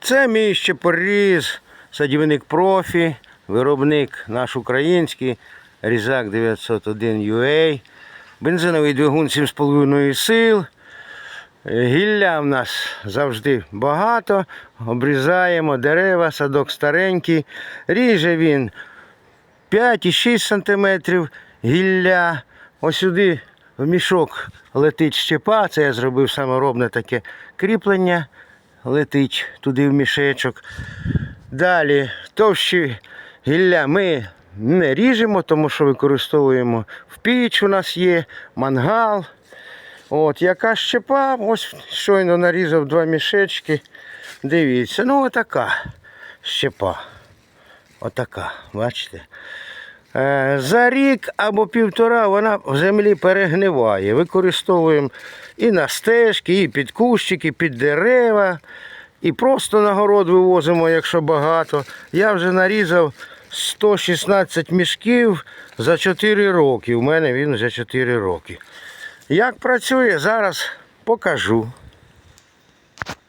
Це мій щепоріз, садівник профі, виробник наш український, різак 901 UA, бензиновий двигун 7,5 сил. Гілля в нас завжди багато. Обрізаємо дерева, садок старенький. Ріже він 5,6 см гілля. Ось сюди в мішок летить щепа. Це я зробив саморобне таке кріплення. Летить туди в мішечок. Далі товщі гілля ми не ріжемо, тому що використовуємо в піч. У нас є мангал. От, яка щепа, ось щойно нарізав два мішечки. Дивіться, ну отака щепа. Отака, бачите? Е, За рік або півтора вона в землі перегниває. Використовуємо і на стежки, і під кущики, під дерева, і просто на город вивозимо, якщо багато. Я вже нарізав 116 мішків за 4 роки. У мене він вже 4 роки. Як працює, зараз покажу.